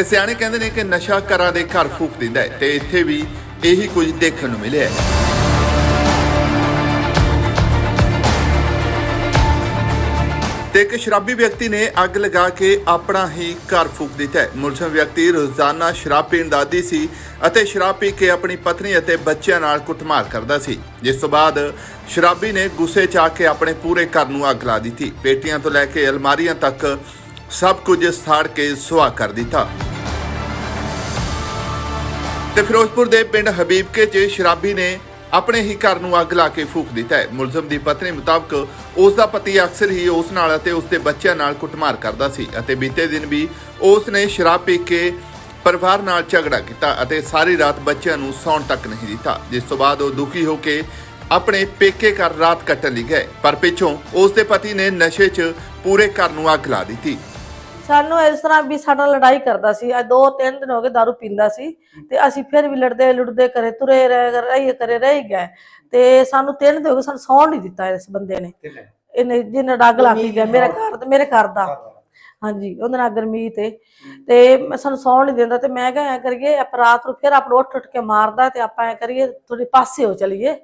ਤੇ ਸਿਆਣੇ ਕਹਿੰਦੇ ਨੇ ਕਿ ਨਸ਼ਾ ਘਰਾਂ ਦੇ ਘਰ ਫੂਕ ਦਿੰਦਾ ਹੈ ਤੇ ਇੱਥੇ ਵੀ ਇਹੀ ਕੁਝ ਦੇਖਣ ਨੂੰ ਮਿਲਿਆ ਹੈ। ਤੇ ਇੱਕ ਸ਼ਰਾਬੀ ਵਿਅਕਤੀ ਨੇ ਅੱਗ ਲਗਾ ਕੇ ਆਪਣਾ ਹੀ ਘਰ ਫੂਕ ਦਿੱਤਾ ਮੁਲਜ਼ਮ ਵਿਅਕਤੀ ਰੋਜ਼ਾਨਾ ਸ਼ਰਾਬ ਪੀਣ ਦਾ ਆਦੀ ਸੀ ਅਤੇ ਸ਼ਰਾਬ ਪੀ ਕੇ ਆਪਣੀ ਪਤਨੀ ਅਤੇ ਬੱਚਿਆਂ ਨਾਲ ਕੁੱਟਮਾਰ ਕਰਦਾ ਸੀ। ਜਿਸ ਤੋਂ ਬਾਅਦ ਸ਼ਰਾਬੀ ਨੇ ਗੁੱਸੇ 'ਚ ਆ ਕੇ ਆਪਣੇ ਪੂਰੇ ਘਰ ਨੂੰ ਅੱਗ ਲਾ ਦਿੱਤੀ। ਪੇਟੀਆਂ ਤੋਂ ਲੈ ਕੇ ਅਲਮਾਰੀਆਂ ਤੱਕ ਸਭ ਕੁਝ ਸਾੜ ਕੇ ਸੁਆਹ ਕਰ ਦਿੱਤਾ। ਤੇ ਫਿਰੋਜ਼ਪੁਰ ਦੇ ਪਿੰਡ ਹਬੀਬਕੇ 'ਚ ਸ਼ਰਾਬੀ ਨੇ ਆਪਣੇ ਹੀ ਘਰ ਨੂੰ ਅੱਗ ਲਾ ਕੇ ਫੂਕ ਦਿੱਤਾ ਹੈ। ਮੁਲਜ਼ਮ ਦੀ ਪਤਨੀ ਮੁਤਾਬਕ ਉਸ ਦਾ ਪਤੀ ਅਕਸਰ ਹੀ ਉਸ ਨਾਲ ਅਤੇ ਉਸ ਦੇ ਬੱਚਿਆਂ ਨਾਲ ਕੁੱਟਮਾਰ ਕਰਦਾ ਸੀ ਅਤੇ ਬੀਤੇ ਦਿਨ ਵੀ ਉਸ ਨੇ ਸ਼ਰਾਬ ਪੀ ਕੇ ਪਰਿਵਾਰ ਨਾਲ ਝਗੜਾ ਕੀਤਾ ਅਤੇ ਸਾਰੀ ਰਾਤ ਬੱਚਿਆਂ ਨੂੰ ਸੌਣ ਤੱਕ ਨਹੀਂ ਦਿੱਤਾ। ਜਿਸ ਤੋਂ ਬਾਅਦ ਉਹ ਦੁਖੀ ਹੋ ਕੇ ਆਪਣੇ ਪੇਕੇ ਘਰ ਰਾਤ ਕੱਟਣ ਲਈ ਗਏ। ਪਰ ਪਿੱਛੋਂ ਉਸ ਦੇ ਪਤੀ ਨੇ ਨਸ਼ੇ 'ਚ ਪੂਰੇ ਘਰ ਨੂੰ ਅੱਗ ਲਾ ਦਿੱਤੀ। ਸਾਨੂੰ ਇਸ ਤਰ੍ਹਾਂ ਵੀ ਸਾਡਾ ਲੜਾਈ ਕਰਦਾ ਸੀ। ਅੱਜ ਦੋ ਤਿੰਨ ਦਿਨ ਹੋ ਗਏ दारू ਪੀਂਦਾ ਸੀ ਤੇ ਅਸੀਂ ਫਿਰ ਵੀ ਲੜਦੇ ਲੁੜਦੇ ਕਰੇ ਤੁਰੇ ਰਹਿ ਰਹੀ ਕਰੇ ਰਹੀ ਗਏ। ਤੇ ਸਾਨੂੰ ਤਿੰਨ ਦਿਨ ਹੋ ਗਏ ਸਾਨੂੰ ਸੌਣ ਨਹੀਂ ਦਿੱਤਾ ਇਸ ਬੰਦੇ ਨੇ। ਇਹਨੇ ਜਿਹਨੇ ਡੱਗ ਲਾ ਕੇ ਗਿਆ ਮੇਰੇ ਘਰ ਤੇ ਮੇਰੇ ਘਰ ਦਾ। ਹਾਂਜੀ ਉਹਦੇ ਨਾਲ ਗਰਮੀਤ ਤੇ। ਤੇ ਮੈਂ ਸਾਨੂੰ ਸੌਣ ਨਹੀਂ ਦਿੰਦਾ ਤੇ ਮੈਂ ਕਿਹਾ ਐ ਕਰੀਏ ਆਪਾਂ ਰਾਤ ਨੂੰ ਫਿਰ ਆਪਾਂ ਉੱਠ ਉੱਠ ਕੇ ਮਾਰਦਾ ਤੇ ਆਪਾਂ ਐ ਕਰੀਏ ਥੋੜੀ ਪਾਸੇ ਹੋ ਚਲੀਏ।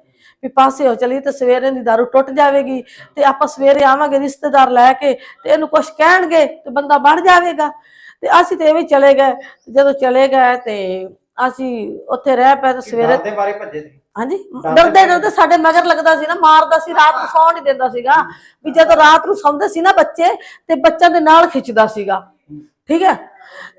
ਵੀ ਪਾਸੇ ਹੋ ਚਲੀਏ ਤੇ ਸਵੇਰੇ ਦੀ ਦਾਰੂ ਟੁੱਟ ਜਾਵੇਗੀ ਤੇ ਆਪਾਂ ਸਵੇਰੇ ਆਵਾਂਗੇ ਰਿਸ਼ਤੇਦਾਰ ਲੈ ਕੇ ਤੇ ਇਹਨੂੰ ਕੁਝ ਕਹਿਣਗੇ ਤੇ ਬੰਦਾ ਬਣ ਜਾਵੇਗਾ। ਤੇ ਅਸੀਂ ਤੇ ਐਵੇਂ ਚਲੇ ਗਏ ਜਦੋਂ ਚਲੇ ਗਏ ਤੇ ਅਸੀਂ ਉੱਥੇ ਰਹਿ ਪਏ ਤੇ ਸਵੇਰੇ ਦੇ ਬਾਰੇ ਭੱਜੇ ਸੀ ਹਾਂਜੀ? ਡਰਦੇ ਡਰਦੇ ਸਾਡੇ ਮਗਰ ਲੱਗਦਾ ਸੀ ਨਾ ਮਾਰਦਾ ਸੀ ਰਾਤ ਨੂੰ ਸੌਣ ਨਹੀਂ ਦਿੰਦਾ ਸੀਗਾ। ਵੀ ਜਦੋਂ ਰਾਤ ਨੂੰ ਸੌਂਦੇ ਸੀ ਨਾ ਬੱਚੇ ਤੇ ਬੱਚਿਆਂ ਦੇ ਨਾਲ ਖਿੱਚਦਾ ਸੀਗਾ। ਠੀਕ ਹੈ?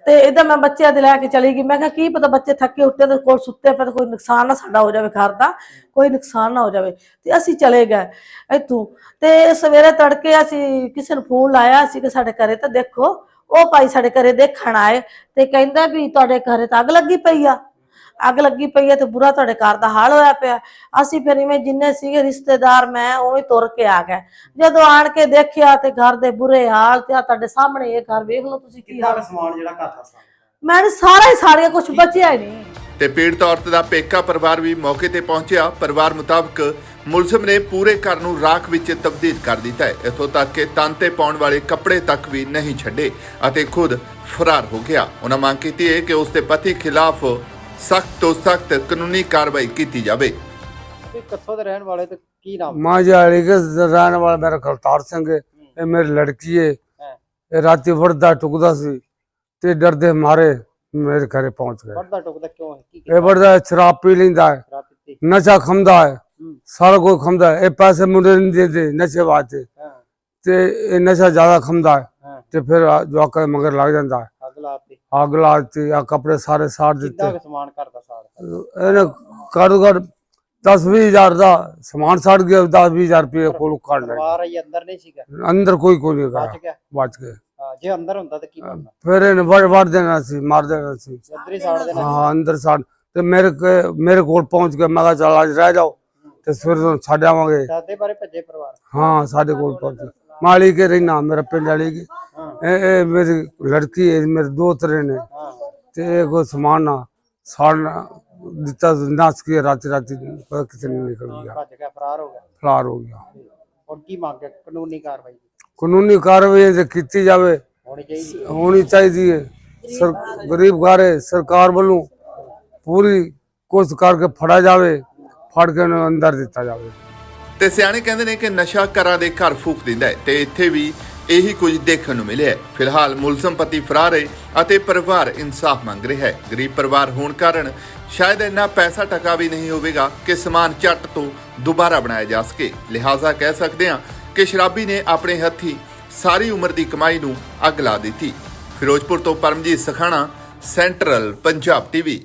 ਤੇ ਇਦਾਂ ਮੈਂ ਬੱਚਿਆਂ ਦੇ ਲੈ ਕੇ ਚਲੀ ਗਈ। ਮੈਂ ਕਿਹਾ ਕੀ ਪਤਾ ਬੱਚੇ ਥੱਕੇ ਉੱਤੇ ਤੇ ਕੋਲ ਸੁੱਤੇ ਪਏ ਤੇ ਕੋਈ ਨੁਕਸਾਨ ਨਾ ਸਾਡਾ ਹੋ ਜਾਵੇ ਘਰ ਦਾ ਕੋਈ ਨੁਕਸਾਨ ਨਾ ਹੋ ਜਾਵੇ। ਤੇ ਅਸੀਂ ਚਲੇ ਗਏ ਇੱਥੋਂ। ਤੇ ਸਵੇਰੇ ਤੜਕੇ ਅਸੀਂ ਕਿਸੇ ਨੂੰ ਫੋਨ ਲਾਇਆ ਸੀ ਕਿ ਸਾਡੇ ਘਰੇ ਤਾਂ ਦੇਖੋ। ਉਹ ਭਾਈ ਸਾਡੇ ਘਰੇ ਦੇਖਣ ਆਏ ਤੇ ਕਹਿੰਦਾ ਵੀ ਤੁਹਾਡੇ ਘਰੇ ਤਾਂ ਅੱਗ ਲੱਗੀ ਪਈ ਆ। ਅੱਗ ਲੱਗੀ ਪਈ ਹੈ ਤੇ ਬੁਰਾ ਤੁਹਾਡੇ ਘਰ ਦਾ ਹਾਲ ਹੋਇਆ ਪਿਆ। ਅਸੀਂ ਫਿਰ ਇਵੇਂ ਜਿੰਨੇ ਸੀਗੇ ਰਿਸ਼ਤੇਦਾਰ ਮੈਂ ਉਵੇਂ ਤੁਰ ਕੇ ਆ ਗਏ। ਜਦੋਂ ਆਣ ਕੇ ਦੇਖਿਆ ਤੇ ਘਰ ਦੇ ਬੁਰੇ ਹਾਲ ਤੇ ਆ ਤੁਹਾਡੇ ਸਾਹਮਣੇ ਇਹ ਘਰ ਵੇਖ ਲਓ ਤੁਸੀਂ ਕੀ ਹਾਲ। ਸਮਾਨ ਜਿਹੜਾ ਘਰ ਦਾ ਸਾਰਾ ਮੈਂ ਸਾਰਾ ਹੀ ਸਾੜਿਆ ਕੁਝ ਬਚਿਆ ਹੀ ਨਹੀਂ। ਤੇ ਪੀੜਤ ਔਰਤ ਦਾ ਪੇਕਾ ਪਰਿਵਾਰ ਵੀ ਮੌਕੇ ਤੇ ਪਹੁੰਚਿਆ। ਪਰਿਵਾਰ ਮੁਤਾਬਕ ਮੁਲਜ਼ਮ ਨੇ ਪੂਰੇ ਘਰ ਨੂੰ ਰਾਖ ਵਿੱਚ ਤਬਦੀਲ ਕਰ ਦਿੱਤਾ ਹੈ। ਇਥੋਂ ਤੱਕ ਕਿ ਤਨ ਤੇ ਪਾਉਣ ਵਾਲੇ ਕੱਪੜੇ ਤੱਕ ਵੀ ਨਹੀਂ ਛੱਡੇ ਅਤੇ ਖੁਦ ਫਰਾਰ ਹੋ ਗਿਆ। ਉਹਨਾਂ ਮੰਗ ਕੀਤੀ ਹੈ ਕਿ ਉਸ ਦੇ ਪਤੀ ਖਿਲਾਫ ਸਖਤ ਤੋਂ ਸਖਤ ਕਾਨੂੰਨੀ ਕਾਰਵਾਈ ਕੀਤੀ ਜਾਵੇ। ਤੇ ਕਿੱਥੋਂ ਦੇ ਰਹਿਣ ਵਾਲੇ ਤੇ ਕੀ ਨਾਮ? ਕੇ ਰਹਿਣ ਵਾਲਾ ਮੇਰਾ ਕਰਤਾਰ ਸਿੰਘ ਹੈ ਇਹ ਮੇਰੀ ਲੜਕੀ ਹੈ। ਇਹ ਰਾਤੀ ਵਰਦਾ ਟੁਕਦਾ ਸੀ ਤੇ ਡਰਦੇ ਮਾਰੇ ਮੇਰੇ ਘਰੇ ਪਹੁੰਚ ਗਏ। ਪੜਦਾ ਟੁਕਦਾ ਕਿਉਂ ਹੈ? ਕੀ ਇਹ ਵਰਦਾ ਸ਼ਰਾਬ ਪੀ ਲੈਂਦਾ ਹੈ। ਨਸ਼ਾ ਖੰਦਾ ਹੈ। ਹੂੰ। ਸਾਰਾ ਕੋਈ ਖੰਦਾ ਹੈ। ਇਹ ਪੈਸੇ ਮੁੰਡੇ ਨਹੀਂ ਦਿੰਦੇ ਨਸ਼ੇ ਵਾਸਤੇ। ਹਾਂ। ਤੇ ਇਹ ਨਸ਼ਾ ਜ਼ਿਆਦਾ ਖੰਦਾ ਹੈ। ਹਾਂ। ਤੇ ਫਿਰ ਜਵਾਕਾਂ ਦੇ ਮਗਰ ਲੱਗ ਜਾਂਦਾ ਹੈ। ਅੱਗ ਲਾਤੀ ਲਾ ਆ ਕੱਪੜੇ ਸਾਰੇ ਸਾੜ ਕਿੰਨਾ ਦਿੱਤੇ। ਕੁ ਸਮਾਨ ਘਰ ਦਾ ਸਾੜ ਇਹਨੇ ਘੱਟੋ ਘੱਟ 10 ਹਜ਼ਾਰ ਦਾ ਸਮਾਨ ਸਾੜ ਗਿਆ 10 ਹਜ਼ਾਰ ਰੁਪਏ ਕੋਲ ਕੱਢ ਲਿਆ ਪਰਿਵਾਰ ਆਈ ਅੰਦਰ ਨਹੀਂ ਸੀਗਾ? ਅੰਦਰ ਕੋਈ ਕੋਈ ਨਹੀਂ ਬਚ ਗਿਆ? ਬਚ ਹਾਂ, ਜੇ ਅੰਦਰ ਹੁੰਦਾ ਤਾਂ ਕੀ ਬਣਦਾ ਫਿਰ ਇਹਨੇ ਵੜ ਵੜ ਦੇਣਾ ਸੀ ਮਾਰ ਦੇਣਾ ਸੀ। ਅੰਦਰ ਹੀ ਸਾੜ ਦੇਣਾ ਹਾਂ ਅੰਦਰ ਸਾੜ ਤੇ ਮੇਰੇ ਮੇਰੇ ਕੋਲ ਪਹੁੰਚ ਕੇ ਮੈਂ ਕਿਹਾ ਚੱਲ ਅੱਜ ਰਹਿ ਜਾਓ ਤੇ ਫਿਰ ਛੱਡ ਆਵਾਂਗੇ। ਦਾਦੇ ਬਾਰੇ ਭੱਜੇ ਪਰਿਵਾਰ? ਹਾਂ ਸਾਡੇ ਕੋਲ ਪਹੁੰਚ ਮਾਲੀ ਕੇ ਰਹਿਣਾ ਮੇਰਾ ਪਿੰਡ ਵਾਲੀ ਕੇ। ਹਾਂ ਇਹ ਇਹ ਮੇਰੀ ਲੜਕੀ ਹੈ ਮੇਰੇ ਦੋ ਤਰੇ ਨੇ। ਹਾਂ ਤੇ ਇਹ ਕੋ ਸਮਾਨ ਨਾ ਸਾੜਨਾ ਦਿੱਤਾ ਨਾਸ ਕੇ ਰਾਤੀ ਰਾਤੀ ਪਤਾ ਕਿਤੇ ਨਹੀਂ ਨਿਕਲ ਗਿਆ ਭੱਜ ਗਿਆ ਫਰਾਰ ਹੋ ਗਿਆ। ਫਲਾਰ ਹੋ ਗਿਆ। ਹੁਣ ਕੀ ਮੰਗ ਹੈ? ਕਾਨੂੰਨੀ ਕਾਰਵਾਈ ਦੀ? ਕਾਨੂੰਨੀ ਕਾਰਵਾਈ ਤੇ ਕੀਤੀ ਜਾਵੇ ਹੋਣੀ ਚਾਹੀਦੀ ਹੋਣੀ ਚਾਹੀਦੀ ਹੈ। ਸਰ ਗਰੀਬ ਘਾਰੇ ਸਰਕਾਰ ਵੱਲੋਂ ਪੂਰੀ ਕੋਸ਼ਿਸ਼ ਕਰਕੇ ਫੜਾ ਜਾਵੇ ਫੜ ਕੇ ਉਹਨੂੰ ਅੰਦਰ ਦਿੱਤਾ ਜਾਵੇ। ਤੇ ਸਿਆਣੇ ਕਹਿੰਦੇ ਨੇ ਕਿ ਨਸ਼ਾ ਘਰਾਂ ਦੇ ਘਰ ਫੂਕ ਦਿੰਦਾ ਹੈ। ਤੇ ਇੱਥੇ ਵੀ ਇਹੀ ਕੁਝ ਦੇਖਣ ਨੂੰ ਮਿਲਿਆ ਫਿਲਹਾਲ ਮੁਲਜ਼ਮ ਪਤੀ ਫਰਾਰ ਹੈ ਅਤੇ ਪਰਿਵਾਰ ਇਨਸਾਫ ਮੰਗ ਰਿਹਾ ਹੈ। ਗਰੀਬ ਪਰਿਵਾਰ ਹੋਣ ਕਾਰਨ ਸ਼ਾਇਦ ਇੰਨਾ ਪੈਸਾ ਟਕਾ ਵੀ ਨਹੀਂ ਹੋਵੇਗਾ ਕਿ ਸਮਾਨ ਝੱਟ ਤੋਂ ਦੁਬਾਰਾ ਬਣਾਇਆ ਜਾ ਸਕੇ। ਲਿਹਾਜ਼ਾ ਕਹਿ ਸਕਦੇ ਹਾਂ ਕਿ ਸ਼ਰਾਬੀ ਨੇ ਆਪਣੇ ਹੱਥੀ ਸਾਰੀ ਉਮਰ ਦੀ ਕਮਾਈ ਨੂੰ ਅੱਗ ਲਾ ਦਿੱਤੀ। ਫਿਰੋਜ਼ਪੁਰ ਤੋਂ ਪਰਮਜੀਤ ਸਖਾਣਾ, ਸੈਂਟਰਲ ਪੰਜਾਬ ਟੀਵੀ।